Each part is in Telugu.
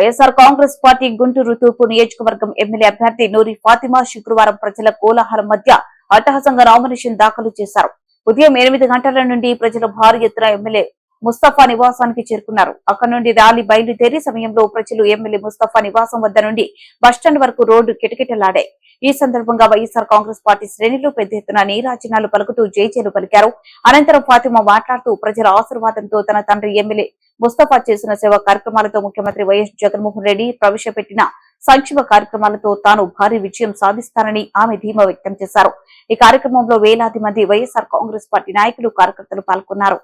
వైఎస్ఆర్ కాంగ్రెస్ పార్టీ గుంటూరు తూర్పు నియోజకవర్గం ఎమ్మెల్యే అభ్యర్థి నూరి ఫాతిమా శుక్రవారం ప్రజల కోలాహలం మధ్య అట్టహాసంగా నామినేషన్ దాఖలు చేశారు. ఉదయం ఎనిమిది గంటల నుండి ప్రజలు భారీ ఎత్తున ఎమ్మెల్యే ముస్తఫా నివాసానికి చేరుకున్నారు. అక్కడి నుండి ర్యాలీ బయలుదేరి సమయంలో ప్రజలు ఎమ్మెల్యే ముస్తఫా నివాసం వద్ద నుండి బస్టాండ్ వరకు రోడ్డు కిటకిటలాడాయి. ఈ సందర్భంగా వైఎస్ఆర్ కాంగ్రెస్ పార్టీ శ్రేణులు పెద్ద ఎత్తున నీరాజనాలు పలుకుతూ జైచేలు పలికారు. అనంతరం ఫాతిమా మాట్లాడుతూ ప్రజల ఆశీర్వాదంతో తన తండ్రి ఎమ్మెల్యే ముస్తఫా చేసిన సేవా కార్యక్రమాలతో ముఖ్యమంత్రి వైఎస్ జగన్మోహన్ రెడ్డి ప్రవేశపెట్టిన సంక్షేమ కార్యక్రమాలతో తాను భారీ విజయం సాధిస్తానని ఆమె ధీమా వ్యక్తం చేశారు. ఈ కార్యక్రమంలో వేలాది మంది వైఎస్ఆర్ కాంగ్రెస్ పార్టీ నాయకులు కార్యకర్తలు పాల్గొన్నారు.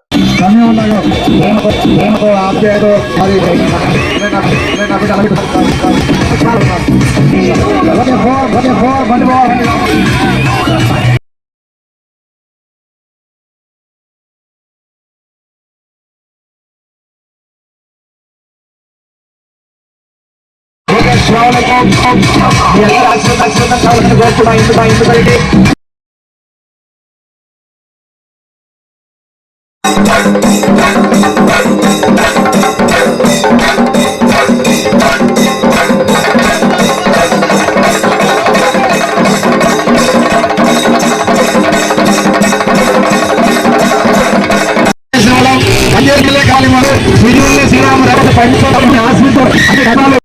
జిల్లా కాలిమారు శ్రీరామ శ్రీరామ రమణ పండితులు ఆశ్రితం అన్ని రకాలు